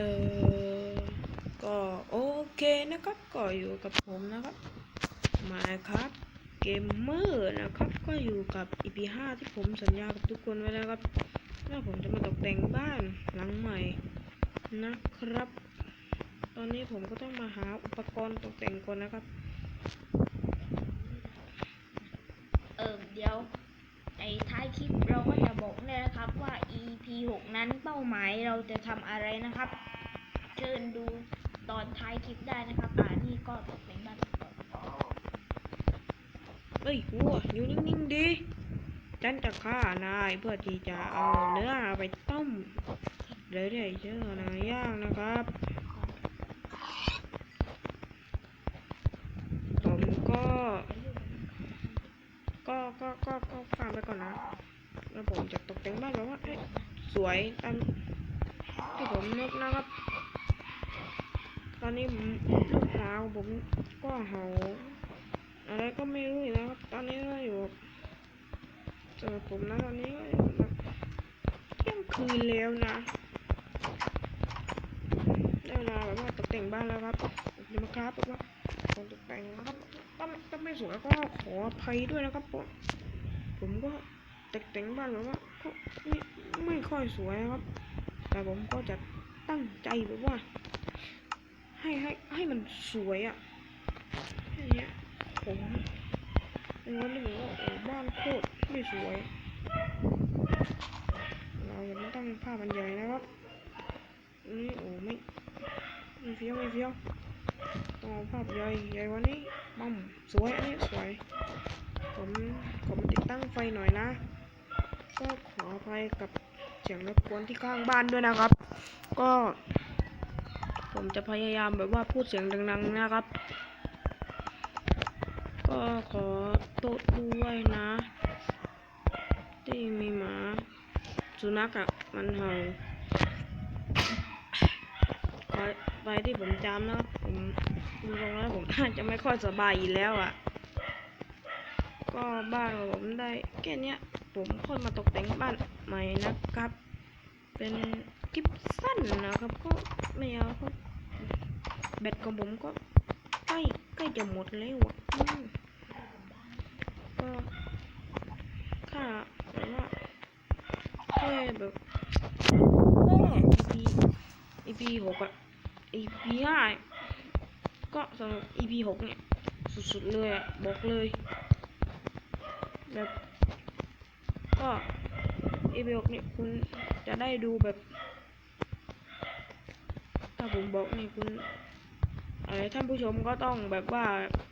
เออก็โอเคนะครับก็อยู่กับผมนะครับมาครับเกมเมอร์นะครับก็อยู่กับ EP 5ที่ผมสัญญากับทุกคนไว้แล้วครับว่าผมจะมาตกแต่งบ้านหลังใหม่นะครับ ตอนนี้ผมก็ต้องมาหาอุปกรณ์ตกแต่งก่อนนะครับ เออเดี๋ยว ในท้ายคลิปเราก็จะบอกเลยนะครับว่า EP 6 นั้นเป้าหมายเราจะทำอะไรนะครับ เชิญดูตอนท้ายคลิปได้นะครับอ่านี่ก็ตกแต่งบ้านเอ้ยวัวอยู่นิ่งๆดิฉันจะฆ่านายเพื่อที่จะเอาเนื้อไปต้มเดี๋ยวได้เจอนายย่างนะครับ ผมก็ ก็ก็ก็ก็ฟังไปก่อนนะ แล้วผมจะตกแต่งบ้านแบบว่าเอ้ยสวยตามที่ผมนึกนะครับ ตอนนี้ลูกหมาของผมก็เห่าอะไรก็ไม่รู้นะครับ ตอนนี้ก็อยู่เจอผมนะตอนนี้ก็อยู่เที่ยงคืนแล้วนะได้เวลาแบบว่า ตกแต่งบ้านแล้วครับเดี๋ยวมาครับแบบว่าของตกแต่งนะครับถ้าไม่ถ้าไม่สวยก็ขออภัยด้วยนะครับผมผมก็ตกแต่งบ้านแบบว่าก็ไม่ไม่ค่อยสวยนะครับ แต่ผมก็จะตั้งใจแบบว่า ให้ให้ให้มันสวยอะ่ะให้เนี้ยผมเป็นวันที่ผมว่าโอ้บ้านโคตรไม่สวยเราอย่ามาตั้งภาพมันใหญ่นะครับนี่โอ้ไม่ ม่เฟี้ยวไม่เฟี้ยวต้องเอาภาพใหญ่ใหญ่วันนี้มั่มสวยอันนี้สวย ผมผมติดตั้งไฟหน่อยนะก็ขออภัยกับเสียงรบกวนที่ข้างบ้านด้วยนะครับ ก็ ผมจะพยายามแบบว่าพูดเสียงดัง ๆ นะครับ ก็ขอโทษด้วยนะ ที่มีหมา สุนัขอะมันเห่าขอ ไปที่ผมจำนะ ผมดูตรงแล้วผมน่าจะไม่ค่อยสบายอีกแล้วอะก็บ้านของผมได้แค่เนี้ยผมค่อยมาตกแต่งบ้านใหม่นะครับ เป็นคลิปสั้นนะครับก็ไม่เอาครับแบตของผมก็ใกล้ใกล้จะหมดแล้วอะก็ค่าแบบว่าแค่แบบโอ้ EP EP หกอะ EP ห้าก็สำหรับ EP หกเนี่ย สุดๆเลยอะบอกเลย แบบก็ EP หกเนี่ยคุณจะได้ดูแบบ ถ้าผมบอกนี่คุณอะไรท่านผู้ชมก็ต้องแบบว่า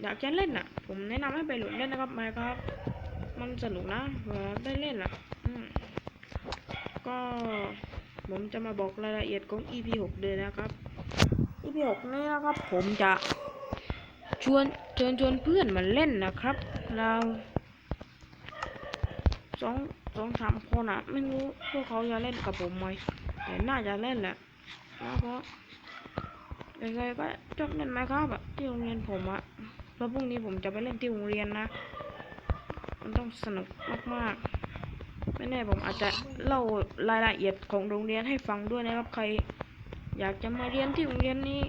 อยากจะเล่นอะ ผมแนะนำให้ไปโหลดเล่นนะครับมาครับ มันสนุกนะเวลาได้เล่นอะก็ผมจะมาบอกรายละเอียดของ EP 6เลยนะครับ EP 6นี้นะครับ ผมจะชวนเชิญชวนเพื่อนมาเล่นนะครับ เราสองสองสามคนอะไม่รู้พวกเขาจะเล่นกับผมไหมแต่น่าจะเล่นแหละนะเพราะยังไงก็ชอบเล่นไหมครับอะที่โรงเรียนผมอะแล้วพรุ่งนี้ผมจะไปเล่นที่โรงเรียนนะ มันต้องสนุกมากๆไม่แน่ผมอาจจะเล่ารายละเอียดของโรงเรียนให้ฟังด้วยนะครับใคร อยากจะมาเรียนที่โรงเรียนนี้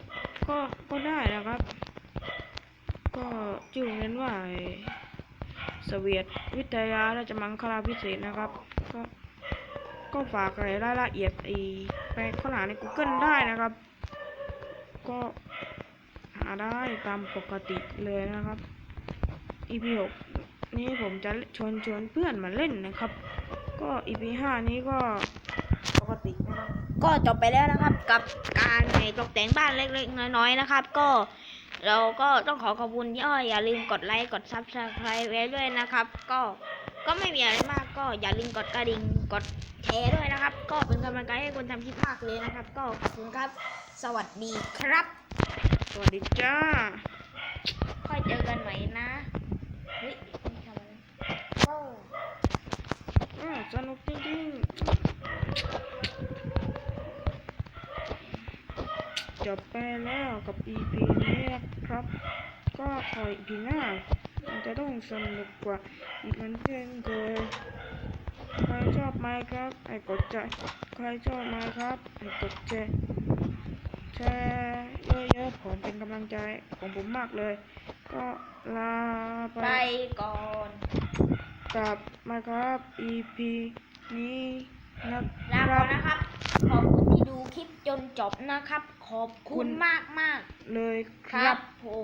ก็ก็ได้นะครับ ก็ชื่อโรงเรียนว่าสเวียตวิทยาราชมังคลาพิเศษนะครับ ก็ก็ฝากรายละเอียดไอ้ไปค้นหาใน Google ได้นะครับ ก็หาได้ตามปกติเลยนะครับ EP 6นี้ผมจะชวนชวนเพื่อนมาเล่นนะครับ ก็ EP 5นี้ก็ กตินะครับก็จบไปแล้วนะครับ กับการในตกแต่งบ้านเล็กๆ น้อยๆนะครับ ก็เราก็ต้องขอขอบคุณย่อยอย่าลืมกดไลค์กดซับสไครต์ไว้ด้วยนะครับ ก็ก็ไม่มีอะไรมากก็อย่าลืมกดกระดิ่งกดแชร์ด้วยนะครับ ก็เป็นกำลังใจให้คนทำคลิปมากเลยนะครับ ก็ขอบคุณครับ สวัสดีครับ สวัสดีจ้าค่อยเจอกันใหม่นะเฮ้ยทำอะไรโอ้อ่าสนุกจริงๆ จบไปแล้วกับ EP นี้นะครับ ก็ขอย EP หน้ามันจะต้องสนุกกว่าอีกเหมือนเช่นเคยใครชอบไหมครับให้กดใจใครชอบไหมครับให้กดแชร์แชร์เยอะๆผมเป็นกำลังใจของผมมากเลย ก็ลาไปไปก่อน กลับมาครับ EP นี้ ลาคก่อรันบนะครับ ขอบคุณที่ดูคลิปจนจบนะครับ ขอบคุณมากมากเลยๆคครัรับบ ผม